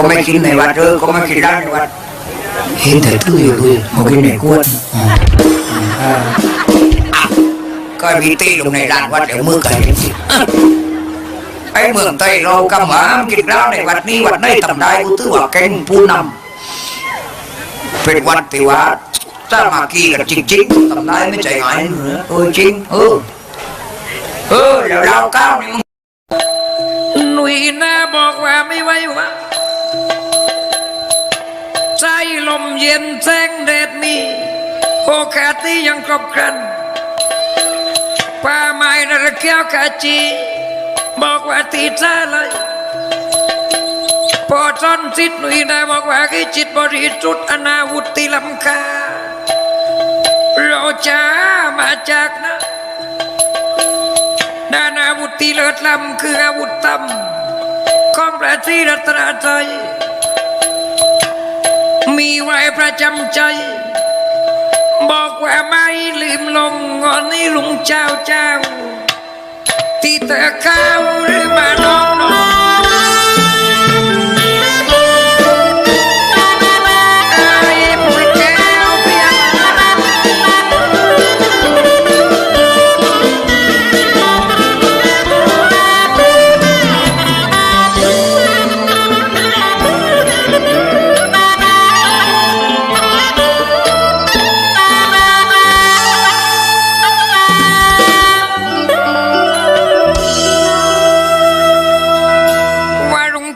ก็ไม่กินในวัดเออก็ไม่กินร้านในวัดเห็นแต่ตื้ออยู่เลยมากินในกวนอ่าอ่าอะก็มีตีลงในร้านวัดเดี๋ยวมือกันเห็นสิ มเย็นแสงแดดนี่โอกาสนี้ยังครบครันป่าไม้นรแก้วกาจี บอกว่าตีจ้าเลยพอจอนจิตหนุ่ยนาบอกว่าให้จิตบริสุทธิ์อนาวุติลำคาเราจะมาจากนะนานาวุธเลิศลำคืออาวุธตำของพระศรีรัตนตรัย มีไว้ประจำใจ บอกว่าไม่ลืมลงงอนนี้ลุงเจ้าเจ้า ที่เธอเข้าหรือมาน้องน้อง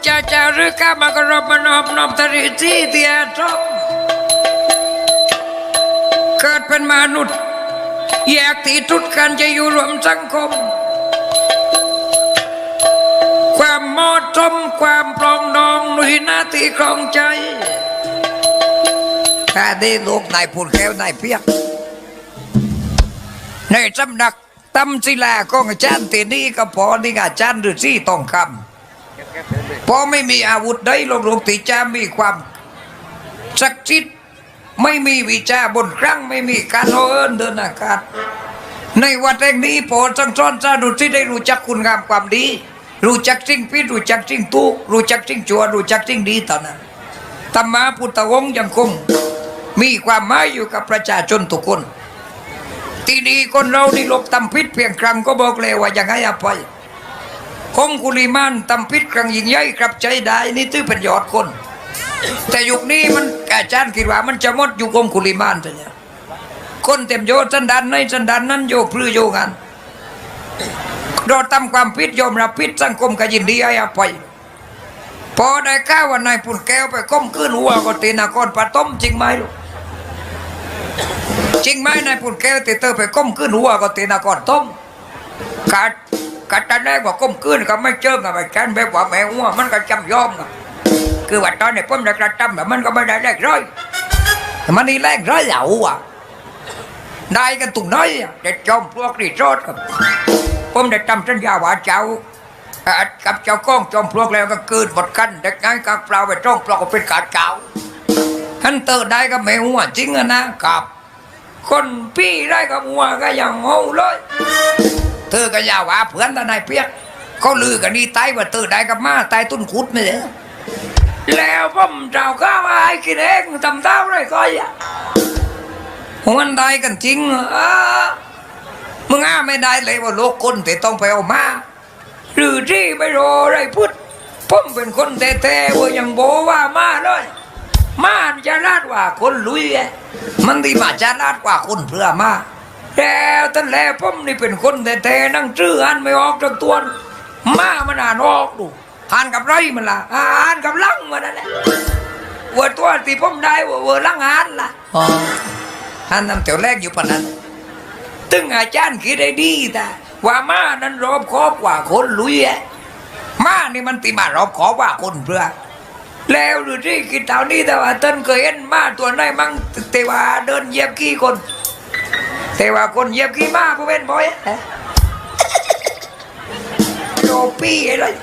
จาจารือข้ามากรบมนอบนอบตริที่เดียจบเกิดเป็นมนุษย์ แยกที่ทุดกันจะอยู่รวมสังคม ความมาะสมความปรองดองหนุยหน้าที่ครองใจแค่ได้ลูกนายพูดแก้วนายเพียกในสำนักตำศิลาของอาจารย์ตีนี่ก็พอนี่อาจารย์ฤาษีทองคำ พอไม่มีอาวุธได้ลงลงติจามีความศักดิ์สิทธิ์ไม่มีวิชาบนครั้งไม่มีการโอเอินเดินอากาศในวัดแห่งนี้พอจังซ้อนจารุที่ได้รู้จักคุณงามความดี รู้จักสิ่งผิดรู้จักสิ่งถูกรู้จักสิ่งชั่วรู้จักสิ่งดีเท่านั้นธรรมาพุทธวงศ์ยังคงมีความหมายอยู่กับประชาชนทุกคนที่นี่คนเรานี่ลบตำพิษเพียงครั้งก็บอกเลยว่ายังไงอภัย คงกุลิมานตำพิษครั้งยิ่งใหญ่กลับใจได้นี่ตื้อเป็นยอดคน แต่ยุคนี้มันอาจารย์คิดว่ามันจะหมดอยุคงคุลิมานจะเนี่ยคนเต็มโยสันดานในสันดานนั้นโยพลือโยกันเราทำความผิดยอมรับผิดสังคมก็ยินดีให้อภัยพอได้ก้าวว่านายปุ่นแก้วไปก้มขึ้นหัวก็ตีนากรปะต้มจริงไหมลูกจริงไหมนายปุ่นแก้วตีเตอไปก้มขึ้นหัวก็ตีนากรต้มกัด กัดตอนแรกว่าก้มขึ้นก็ไม่เจิงอะไปกันแบบว่าแม่หัวมันก็จำยอมคือว่าตอนนี้ผมได้กระทำแบบมันก็ไม่ได้แรกร้อยมันนี่แรกร้อยเหล่าอะได้กันตุ่น้อยอะเด็ดจอมพวกรีโรดครับผมได้ทำสัญญาว่าเจ้ากับเจ้าก้องจอมพลวกแล้วก็เกิดบทกันเด็กง่ายกับเปล่าไปจ้องปลอกก็เป็นกาดเก่าฮันเตอร์ได้ก็ไม่หัวจริงอะนะกับ คนพี่ได้กับหัวก็อย่างงงเลย เธอก็อย่าว่าเพื่อนทนายเปียกเขาลือกันนี่ตายว่าเธอได้กับมาตายต้นขุดไม่ใช่แล้วผมเจ้าข้ามาให้กินเองทำเต้าไรก็อย่ามันได้กันจริงเออมึงอ้าไม่ได้เลยว่าโลกคนแต่ต้องไปเอามาหรือที่ไม่รออะไรพุทธผมเป็นคนแท้ๆว่ายังโบว่ามาเลยมาจะลาดกว่าคนลุยมันดีมาจะลาดกว่าคนเพื่อมา แล้วท่านแล้วผมนี่เป็นคนแท้ๆนั่งชื่ออ่านไม่ออกทั้งตัวมามันอ่านออกดูอ่านกับไรมันล่ะอ่านกับลังมันนั่นแหละเว่าตัวที่ผมได้เว่าว่าลังอ่านล่ะอ่านนำแถวแรกอยู่ปะนั้นตึงอาจารย์คิดได้ดีแต่ว่ามานั้นรอบคอบกว่าคนลุยอะม้านี่มันติมารอบคอบกว่าคนเพื่อแล้วหรือที่คิดเท่านี้แต่ว่าต้นเคยเห็นมาตัวไหนมั่งแต่ว่าเดินเยียบขี้คน แต่ว่าคนเยียบขี้มาผู้เป็นบ่อยอะโดปี้เลย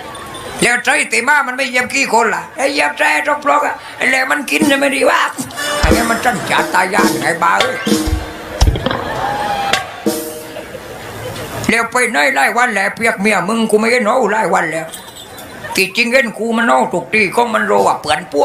แล้วใจตีมามันไม่เยียบขี้คนล่ะไอ้เยียบแท้ตรงปลอกอะไอ้แล้วมันกินจะไม่ดีว่าไอ้นี่มันจันจัดตายานไงบ้าเอ้ยเร็วไปน้อยไล่วันแล้วเปียกเมียมึงกูไม่ได้หนูไล่วันแล้วที่จริงเห็นกูมันเอาถูกตีของมันโรว่าเปื่อนพว